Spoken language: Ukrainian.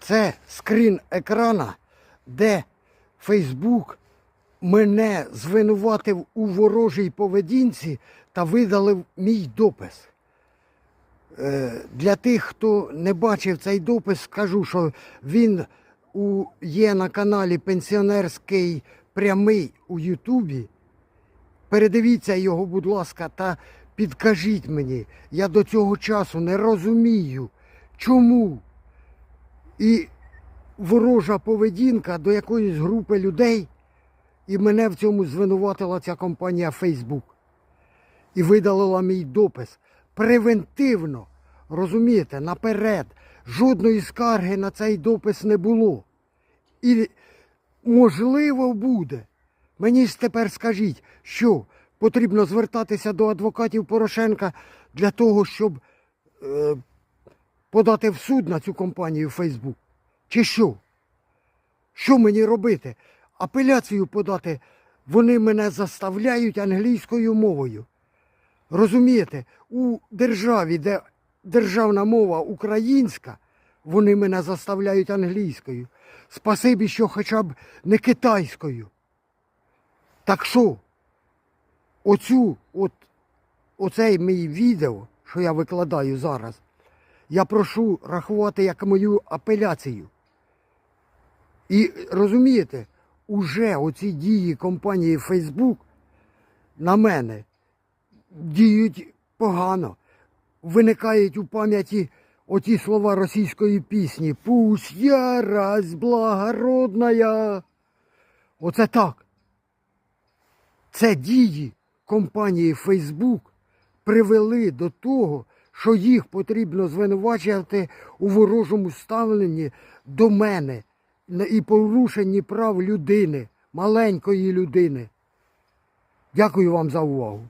Це скрін екрана, де Фейсбук мене звинуватив у ворожій поведінці та видалив мій допис. Е, Для тих, хто не бачив цей допис, скажу, що він є на каналі Пенсіонерський прямий у Ютубі. Передивіться його, будь ласка, та підкажіть мені. Я до цього часу не розумію, чому і ворожа поведінка до якоїсь групи людей, і мене в цьому звинуватила ця компанія Facebook. І видалила мій допис превентивно. Розумієте, наперед. Жодної скарги на цей допис не було. І можливо буде. Мені ж тепер скажіть, що потрібно звертатися до адвокатів Порошенка для того, щоб е, подати в суд на цю компанію Facebook? Чи що? Що мені робити? Апеляцію подати, вони мене заставляють англійською мовою. Розумієте, у державі, де державна мова українська, вони мене заставляють англійською. Спасибі, що хоча б не китайською. Так що, оцю, от, оцей мій відео, що я викладаю зараз, я прошу рахувати як мою апеляцію. І розумієте, уже оці дії компанії Facebook на мене діють погано. Виникають у пам'яті оті слова російської пісні Пусть ярость благородная. Оце так. Це дії компанії Facebook привели до того, що їх потрібно звинувачувати у ворожому ставленні до мене і порушенні прав людини, маленької людини. Дякую вам за увагу.